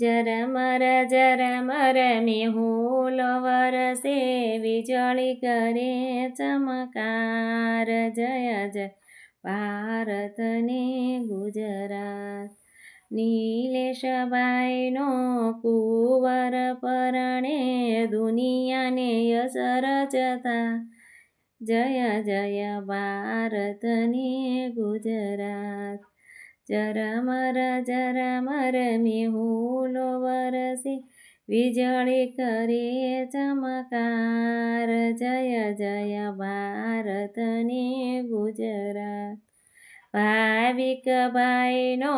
ઝરમર ઝરમર મેહુલ વરસે વીજળી કરે ચમકાર. જય જય ભારતને ગુજરાત. નીલેશભાઈનો કુંવર પરણે દુનિયાને અસર જતા. જય જય ભારતને ગુજરાત. ઝરમર ઝરમર મેહુલો વરસી. વીજળી કરે ચમકાર, જય જય ભારતને ગુજરાત. ભાવિક ભાઈનો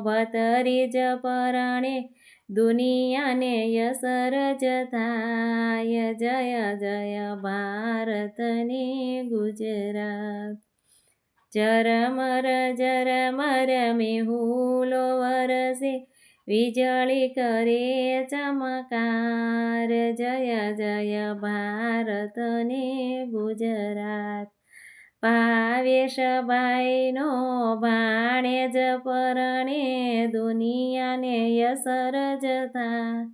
ભતરીજ પરણે દુનિયાને અસર થાય. જય જય ભારતને ગુજરાત. ઝરમર ઝરમર મેહુલો વરસે વીજળી કરે ચમકાર, જય જય, ભારતને ગુજરાત. ભાવેશભાઈનો ભાણેજ પરણે દુનિયાને યસર જતા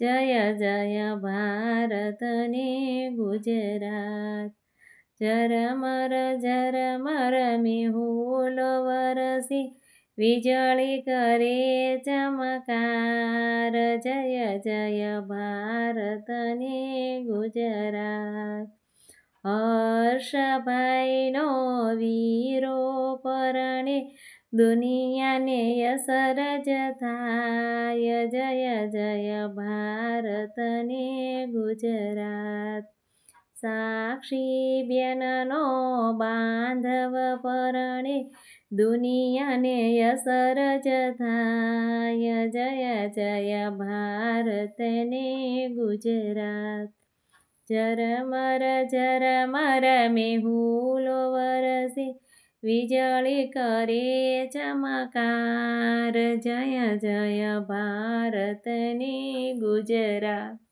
જય જય, ભારતને ગુજરાત. ઝરમર ઝરમર મેહુલ વરસી વીજળી કરે ચમકાર, જય જય ભારતને ગુજરાત. હર્ષભાઈનો વીરો પરણે દુનિયાને અસર થાય. જય જય ભારતને ગુજરાત. સાક્ષી બેનનો બાંધવ પરણે દુનિયાને અસર થાય. જય જય ભારતને ગુજરાત. ઝરમર ઝરમર મેહુલો વરસે. વીજળી કરે ચમકાર. જય જય ભારતને ગુજરાત.